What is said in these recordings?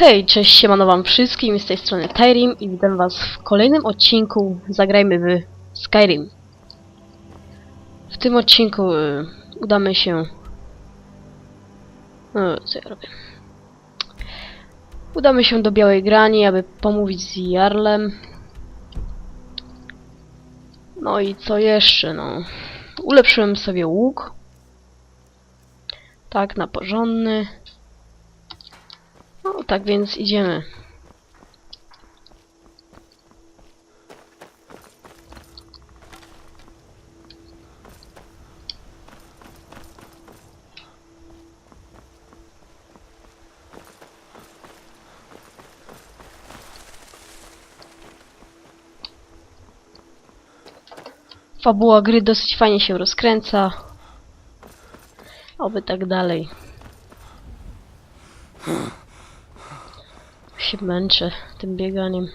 Hej, cześć, siemano wam wszystkim, z tej strony Tyrim i witam was w kolejnym odcinku Zagrajmy w Skyrim. W tym odcinku y, udamy się... No, co ja robię? Udamy się do Białej Grani, aby pomówić z Jarlem. No i co jeszcze, no... Ulepszyłem sobie łuk. Tak, na porządny. No, tak więc idziemy. Fabuła gry dosyć fajnie się rozkręca. Oby tak dalej. Się męczę tym bieganiem.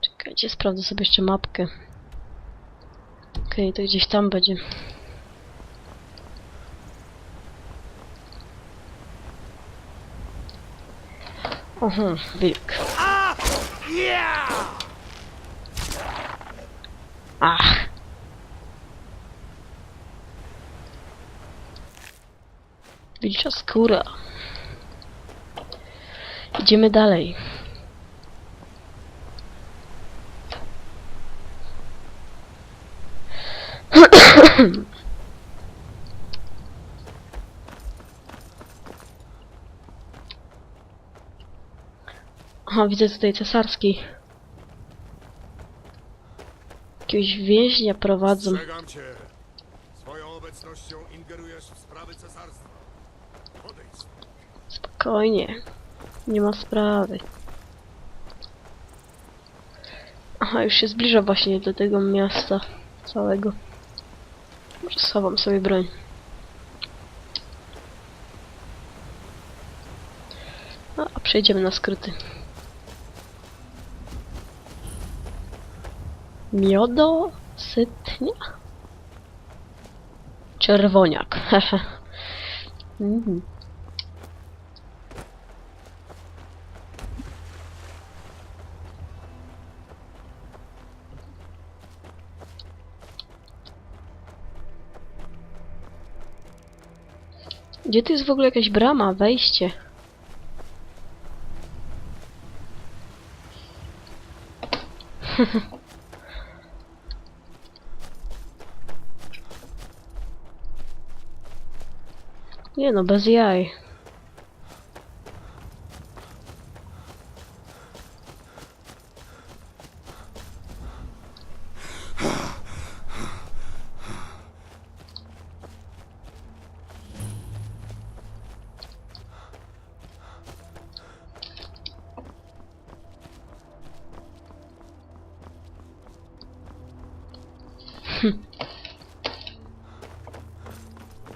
Czekajcie, sprawdzę sobie jeszcze mapkę. Okej, to gdzieś tam będzie. Oho, wilk. Ach. Wilcza skóra. Idziemy dalej. Aha, widzę tutaj cesarski. Jakiegoś więźnia prowadzą. Ostrzegam cię. Swoją obecnością ingerujesz w sprawy cesarstwa. Spokojnie. Nie ma sprawy. Aha, już się zbliża właśnie do tego miasta całego. Może schowam sobie broń. No, a przejdziemy na skróty. Miodo? Sytnia? Czerwoniak. hehe. Gdzie tu jest w ogóle jakaś brama, wejście? Nie no, bez jaj.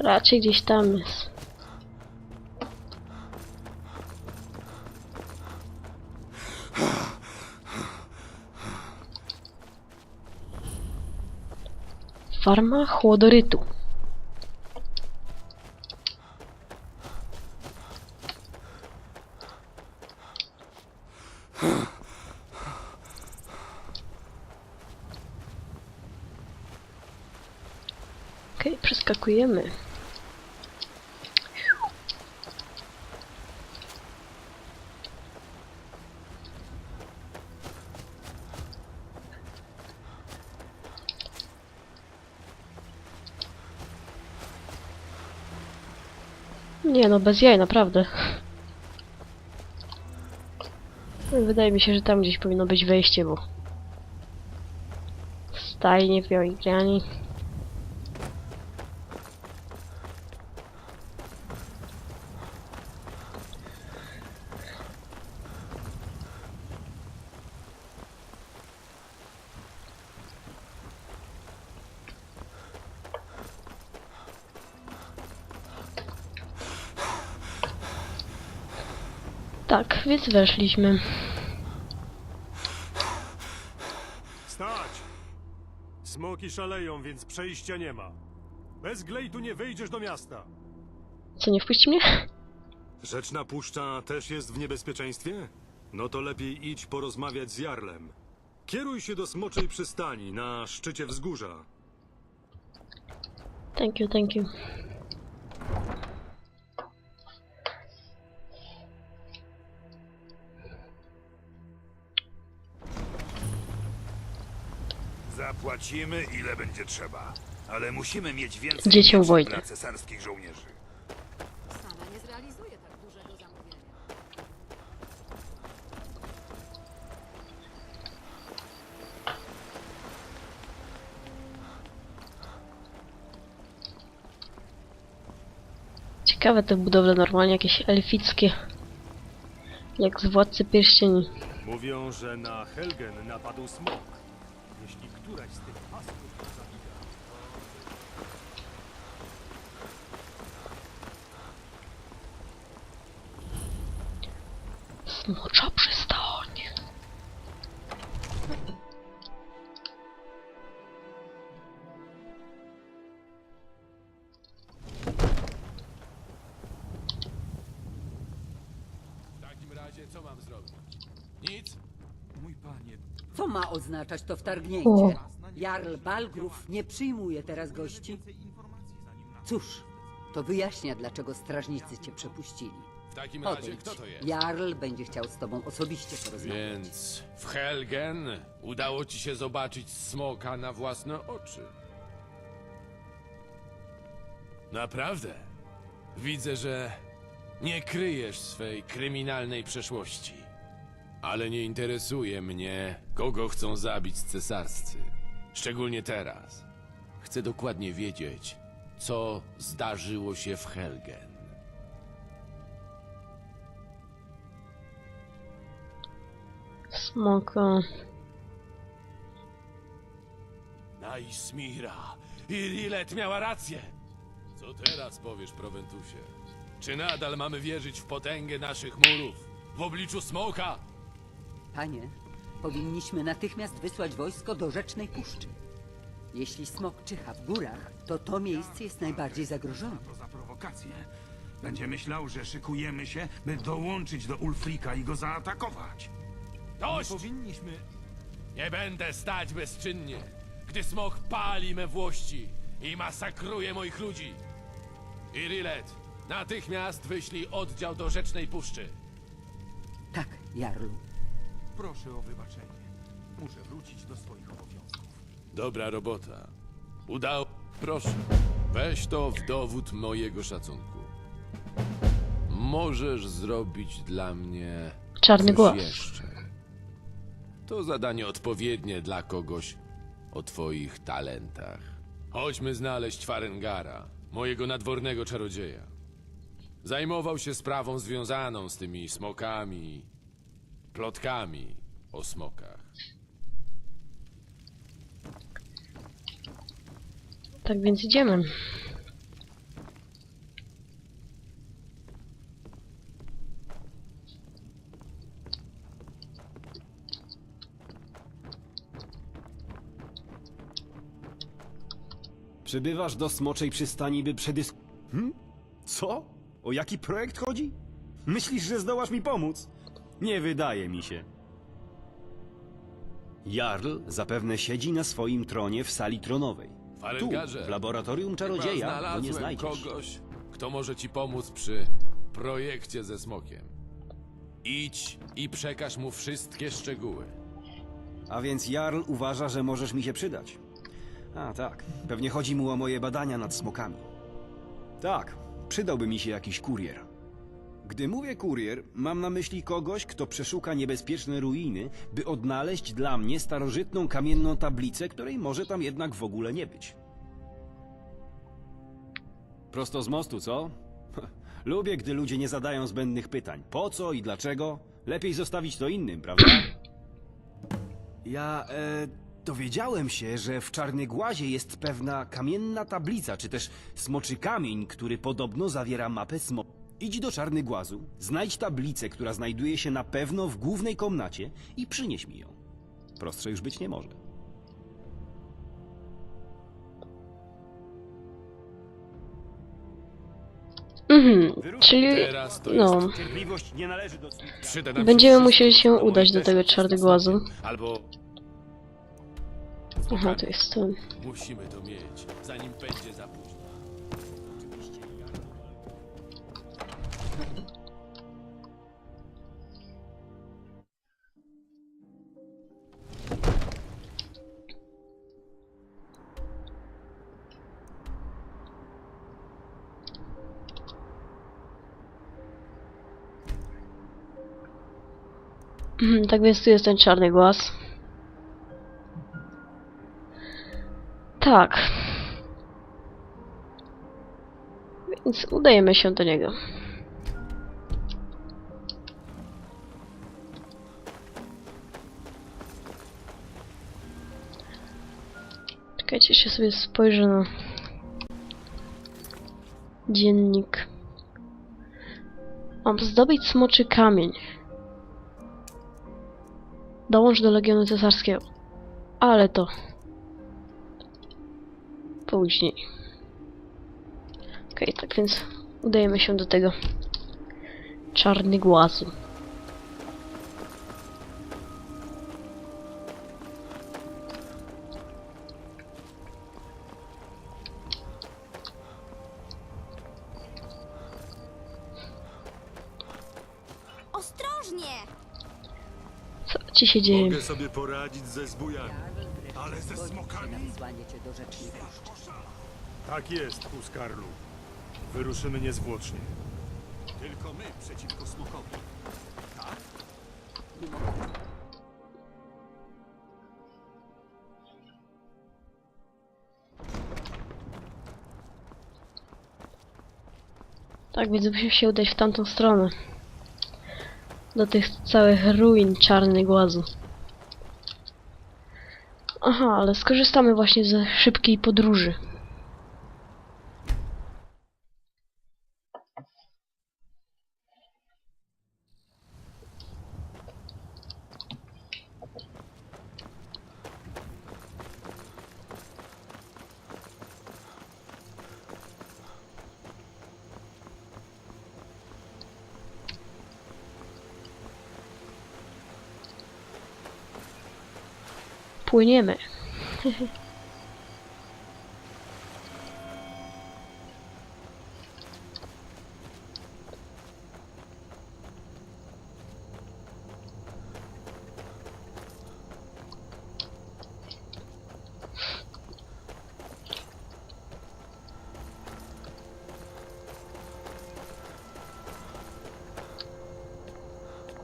Raczej gdzieś tam jest. Farma chłodorytu. Okej, przeskakujemy. Nie no, bez jaj, naprawdę. Wydaje mi się, że tam gdzieś powinno być wejście, bo... Stajnie w Tak, więc weszliśmy. Stać! Smoki szaleją, więc przejścia nie ma. Bez glejtu nie wejdziesz do miasta. Co, nie wpuści mnie? Rzeczna puszcza też jest w niebezpieczeństwie? No to lepiej idź porozmawiać z Jarlem. Kieruj się do Smoczej Przystani na szczycie wzgórza. Thank you, thank you. Zapłacimy ile będzie trzeba. Ale musimy mieć więcej Dziecię dla cesarskich żołnierzy. Sama nie zrealizuje tak dużego zamówienia. Ciekawe te budowle normalnie jakieś elfickie. Jak z Władcy Pierścieni. Mówią, że na Helgen napadł smok. Jeśli któraś z tych pasków Smocza przystań. W takim razie co mam zrobić? Nic? Co ma oznaczać to wtargnięcie? O. Jarl Balgrów nie przyjmuje teraz gości. Cóż, to wyjaśnia, dlaczego strażnicy cię przepuścili. W takim razie Podejdź. kto to jest? Jarl będzie chciał z tobą osobiście porozmawiać. Więc w Helgen udało ci się zobaczyć smoka na własne oczy. Naprawdę? Widzę, że nie kryjesz swej kryminalnej przeszłości. Ale nie interesuje mnie, kogo chcą zabić cesarscy. Szczególnie teraz. Chcę dokładnie wiedzieć, co zdarzyło się w Helgen. Smok. e, Naismira i Rilet miała rację. Co teraz powiesz, Proventusie? Czy nadal mamy wierzyć w potęgę naszych murów w obliczu smoka? Panie, powinniśmy natychmiast wysłać wojsko do Rzecznej Puszczy. Jeśli smok czyha w górach, to to miejsce jest najbardziej zagrożone. To za prowokację. Będzie myślał, że szykujemy się, by dołączyć do Ulfrika i go zaatakować. Dość! Powinniśmy... Nie będę stać bezczynnie, gdy smok pali me włości i masakruje moich ludzi. I Rilet, natychmiast wyślij oddział do Rzecznej Puszczy. Tak, Jarlu. Proszę o wybaczenie. Muszę wrócić do swoich obowiązków. Dobra robota. Udało. Proszę, weź to w dowód mojego szacunku. Możesz zrobić dla mnie Czarny coś głaz. jeszcze. To zadanie odpowiednie dla kogoś o twoich talentach. Chodźmy znaleźć Farengara, mojego nadwornego czarodzieja. Zajmował się sprawą związaną z tymi smokami, plotkami o smokach. Tak więc idziemy. Przybywasz do Smoczej Przystani, by przedysk... Hm? Co? O jaki projekt chodzi? Myślisz, że zdołasz mi pomóc? Nie wydaje mi się. Jarl zapewne siedzi na swoim tronie w sali tronowej. Tu, Farengarze, w laboratorium czarodzieja, go nie znalazłem znajdziesz. kogoś, kto może ci pomóc przy projekcie ze smokiem. Idź i przekaż mu wszystkie szczegóły. A więc Jarl uważa, że możesz mi się przydać. A tak, pewnie chodzi mu o moje badania nad smokami. Tak, przydałby mi się jakiś kurier. Gdy mówię kurier, mam na myśli kogoś, kto przeszuka niebezpieczne ruiny, by odnaleźć dla mnie starożytną kamienną tablicę, której może tam jednak w ogóle nie być. Prosto z mostu, co? Lubię, gdy ludzie nie zadają zbędnych pytań. Po co i dlaczego? Lepiej zostawić to innym, prawda? Ja e, dowiedziałem się, że w Czarnygłazie jest pewna kamienna tablica, czy też smoczy kamień, który podobno zawiera mapę smo. Idź do czarny głazu, znajdź tablicę, która znajduje się na pewno w głównej komnacie i przynieś mi ją. Prostsze już być nie może. Mhm, czyli no, będziemy musieli się udać do tego czarnego głazu. Albo Aha, to jest ten. musimy to mieć, zanim będzie za późno. Tak więc tu jest ten czarny głaz. Tak. Więc udajemy się do niego. Czekajcie, jeszcze sobie spojrzę na dziennik. Mam zdobyć smoczy kamień. Dołącz do Legionu Cesarskiego. Ale to... Później. Okej, tak więc udajemy się do tego czarny głazu. Ci się dzieje? Mogę sobie poradzić ze zbójami. Ale ze smokami? Tak jest, Huskarlu. Wyruszymy niezwłocznie. Tylko my przeciwko smokowi. Tak, więc musimy się udać w tamtą stronę. Do tych całych ruin czarny głazu. Aha, ale skorzystamy właśnie ze szybkiej podróży. Płyniemy.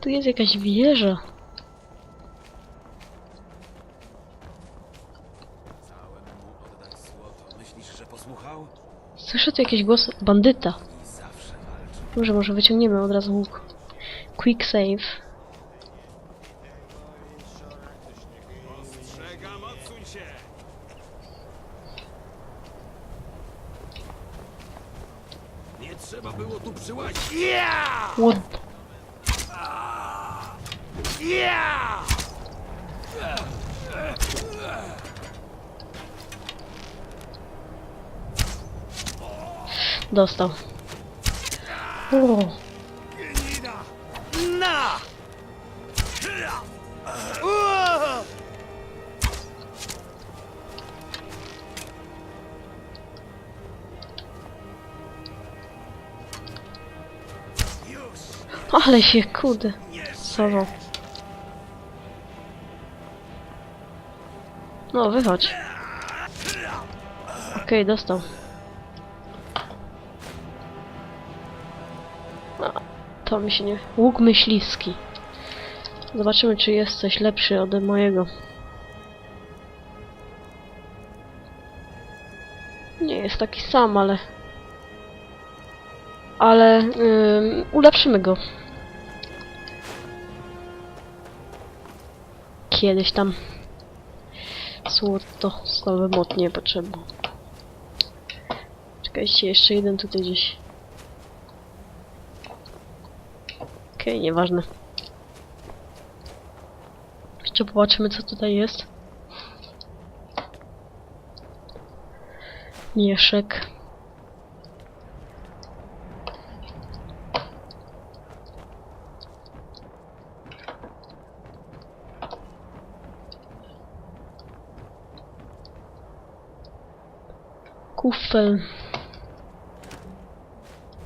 Tu jest jakaś wieża. Całemu mu oddać złoto. Myślisz, że posłuchał? Słyszę tu jakiś głos bandyta. Dobrze, może wyciągniemy od razu łuk. Quick save. Nie trzeba było tu przyłazić. What? Dostał. O, ale się kurde. Sowo. No, wychodź. Okej, dostał. To mi się nie... Łuk myśliwski. Zobaczymy, czy jest coś lepszy ode mojego. Nie jest taki sam, ale... Ale... Ym, ulepszymy go. Kiedyś tam. Złoto, słabe motnie potrzebne. Czekajcie, jeszcze jeden tutaj gdzieś. Okej, okay, nieważne. Jeszcze popatrzmy, co tutaj jest. Mieszek. Kufel.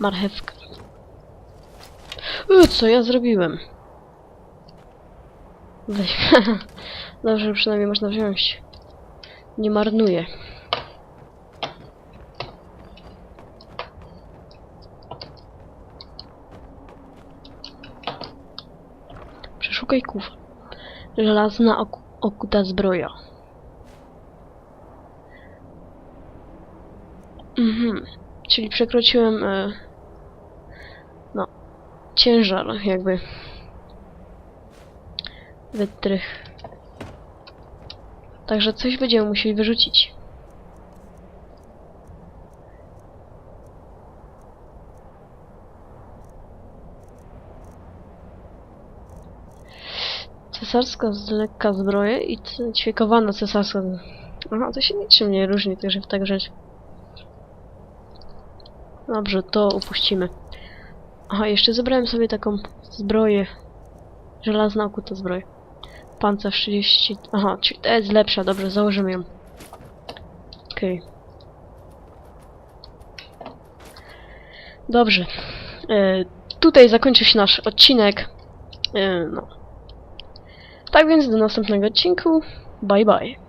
Marchewka. Uy, co ja zrobiłem? Weź. Dobrze, przynajmniej można wziąć. Nie marnuję. Przeszukaj kufel. Żelazna oku okuta zbroja. Mhm. Czyli przekroczyłem no ciężar jakby wytrych. Także coś będziemy musieli wyrzucić. Cesarska z lekka zbroja i ćwiekowana cesarska. Aha, to się niczym nie różni, także w tak wziąć. Dobrze, to upuścimy. Aha, jeszcze zebrałem sobie taką zbroję. Żelazna okuta zbroja. Pancerz 30. Aha, czyli ta jest lepsza, dobrze, założymy ją. Okej. Dobrze. E, tutaj zakończy się nasz odcinek. E, no. Tak więc do następnego odcinku. Bye bye.